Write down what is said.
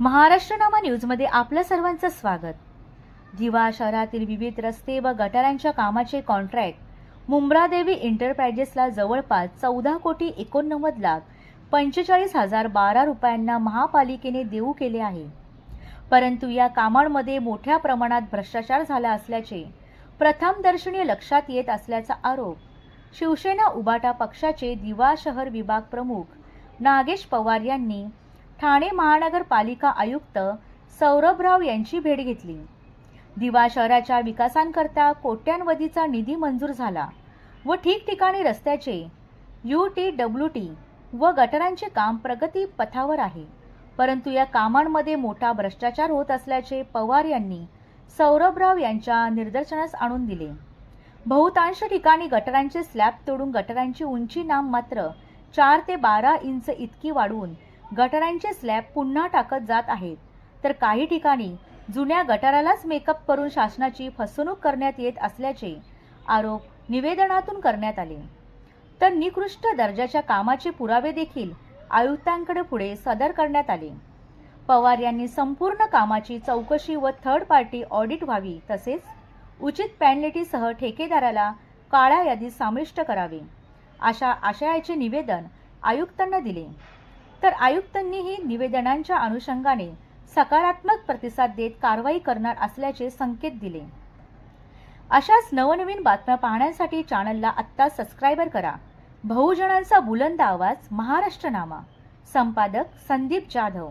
महाराष्ट्रनामा न्यूजमध्ये आपलं सर्वांचं स्वागत. दिवा शहरातील विविध रस्ते व गटारांच्या कामाचे कॉन्ट्रॅक्ट मुंब्रादेवी एंटरप्राइजेसला जवळपास चौदा कोटी एकोणनव्वद लाख पंचेचाळीस हजार बारा रुपयांना महापालिकेने देऊ केले आहे. परंतु या कामांमध्ये मोठ्या प्रमाणात भ्रष्टाचार झाला असल्याचे प्रथमदर्शनी लक्षात येत असल्याचा आरोप शिवसेना उबाटा पक्षाचे दिवा शहर विभाग प्रमुख नागेश पवार यांनी ठाणे महानगरपालिका आयुक्त सौरभराव यांची भेट घेतली. दिवा शहराच्या विकासांकरता कोट्यांवधीचा निधी मंजूर झाला व ठिकठिकाणी रस्त्याचे यू टी डब्ल्यू टी व गटरांचे काम प्रगती पथावर आहे. परंतु या कामांमध्ये मोठा भ्रष्टाचार होत असल्याचे पवार यांनी सौरभराव यांच्या निदर्शनास आणून दिले. बहुतांश ठिकाणी गटरांचे स्लॅब तोडून गटरांची उंची नाम मात्र चार ते बारा इंच इतकी वाढवून गटारांचे स्लॅब पुन्हा टाकत जात आहेत. तर काही ठिकाणी जुन्या गटारालाच मेकअप करून शासनाची फसवणूक करण्यात येत असल्याचे आरोप निवेदनातून करण्यात आले. तर निकृष्ट दर्जाच्या कामाचे पुरावे देखील आयुक्तांकडे पुढे सादर करण्यात आले. पवार यांनी संपूर्ण कामाची चौकशी व थर्ड पार्टी ऑडिट व्हावी तसेच उचित पॅनलिटीसह ठेकेदाराला काळ्या यादीत समाविष्ट करावे अशा आशयाचे निवेदन आयुक्तांना दिले. तर आयुक्तांनीही निवेदनांच्या अनुषंगाने सकारात्मक प्रतिसाद देत कारवाई करणार असल्याचे संकेत दिले. अशाच नवनवीन बातम्या पाहण्यासाठी चॅनलला आत्ता सबस्क्रायबर करा. बहुजनांचा बुलंद आवाज महाराष्ट्रनामा. संपादक संदीप जाधव.